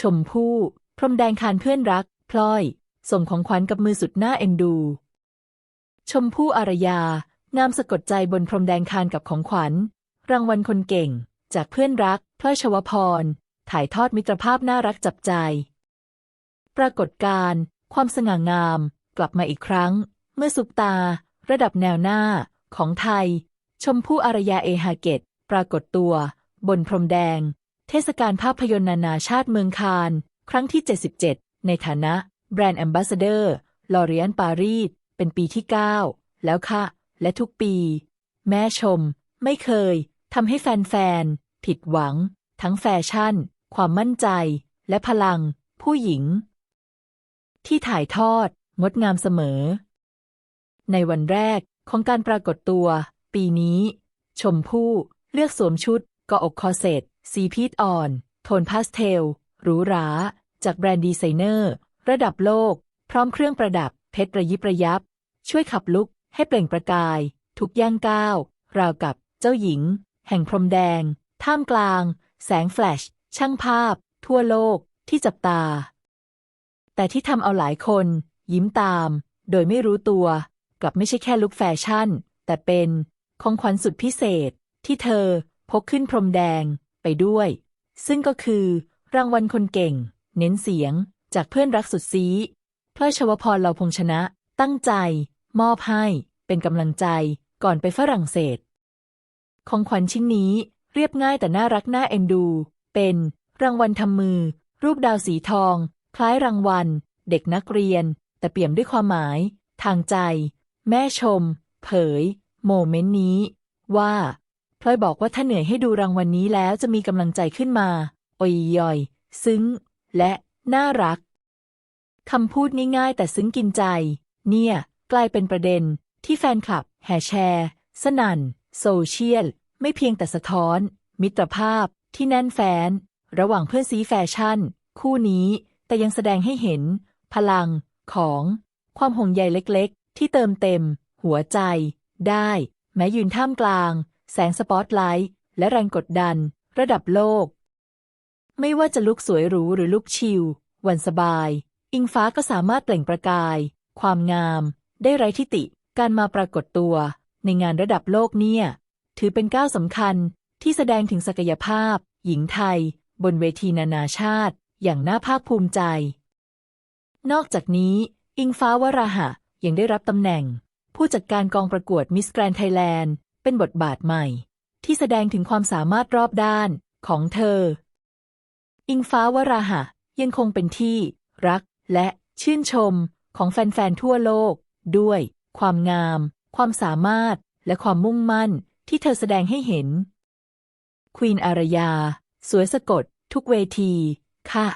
ชมพู่ พรมแดงคานเพื่อนรัก พลอย ส่งของขวัญกับมือสุดหน้าเอ็นดู ชมพู่อารยางามสะกดใจบนพรมแดงคานกับของขวัญ รางวัลคนเก่ง จากเพื่อนรัก พลอยชวพร ถ่ายทอดมิตรภาพน่ารักจับใจ ปรากฏการณ์ความสง่างาม กลับมาอีกครั้ง เมื่อสุปตา ระดับแนวหน้า ของไทย ชมพู่อารยาเอฮาเกตปรากฏตัว บนพรมแดง เทศกาลภาพยนตร์นานาชาติเมืองคานครั้งที่ 77 ในฐานะแบรนด์แอมบาสเดอร์ลอเรียนปารีสเป็นปีที่ 9 แล้วค่ะ และทุกปี แม่ชม ไม่เคยทำให้แฟนๆ ผิดหวัง ทั้งแฟชั่น ความมั่นใจ และพลัง ผู้หญิง ที่ถ่ายทอด งดงามเสมอ ในวันแรกของการปรากฏตัว ปีนี้ ชมพู่เลือกสวมชุด กออกคอเซตสีพีชอ่อน โทนพาสเทลหรูหรา จากแบรนด์ดีไซเนอร์ ระดับโลก พร้อมเครื่องประดับ เพชรระยิบระยับ ช่วยขับลุก ให้เปล่งประกาย ทุกย่างก้าว ราวกับเจ้าหญิง แห่งพรมแดง ท่ามกลาง แสงแฟลช ช่างภาพ ทั่วโลกที่จับตา แต่ที่ทำเอาหลายคน ยิ้มตาม โดยไม่รู้ตัว กลับไม่ใช่แค่ลุคแฟชั่น แต่เป็นของขวัญสุดพิเศษที่เธอ พกขึ้นพรมแดงไปด้วย ซึ่งก็คือ รางวัลคนเก่ง เน้นเสียง จากเพื่อนรักสุดซีพลอชวพรเราพงชนะ ตั้งใจ มอบให้ เป็นกำลังใจก่อนไปฝรั่งเศส ของขวัญชิ้นนี้เรียบง่ายแต่น่ารักน่าเอ็นดู เป็น รางวัลทำมือ รูปดาวสีทอง คล้ายรางวัล เด็กนักเรียน แต่เปี่ยมด้วยความหมาย ทางใจ แม่ชม เผย โมเมนต์นี้ ว่า พลอยบอกว่าถ้าเหนื่อยให้ดูรางวัลนนี้แล้วจะมีกำลังใจขึ้นมาโอยย่อย ซึ้ง และน่ารักคำพูดง่ายๆแต่ซึ้งกินใจ เนี่ย กลายเป็นประเด็นที่แฟนคลับ แห่แชร์ สนั่น โซเชียล ไม่เพียงแต่สะท้อน มิตรภาพที่แน่นแฟน ระหว่างเพื่อนซีแฟชั่น คู่นี้แต่ยังแสดงให้เห็น พลังของ ความห่วงใยเล็กๆ ที่เติมเต็ม หัวใจ ได้ แม้ยืนท่ามกลาง แสงสปอตไลท์ และแรงกดดัน ระดับโลก ไม่ว่าจะลุกสวยหรูหรือลุกชิล วันสบาย อิงฟ้าก็สามารถเปล่งประกาย ความงาม ได้ไร้ทิติการมาปรากฏตัว ในงานระดับโลกเนี่ย ถือเป็นก้าวสำคัญที่แสดงถึงศักยภาพ หญิงไทย บนเวทีนานาชาติ อย่างน่าภาคภูมิใจ นอกจากนี้ อิงฟ้าวราหะยังได้รับตำแหน่ง ผู้จัดการกองประกวดมิสแกรนไทยแลนด์ เป็นบทบาทใหม่ ที่แสดงถึงความสามารถรอบด้านของเธอ อิงฟ้าวราหะ ยังคงเป็นที่รักและชื่นชมของแฟน ๆ ทั่วโลก ด้วย ความงาม ความสามารถและความมุ่งมั่นที่เธอแสดงให้เห็น ควีนอารยา สวยสะกด ทุกเวที ค่ะ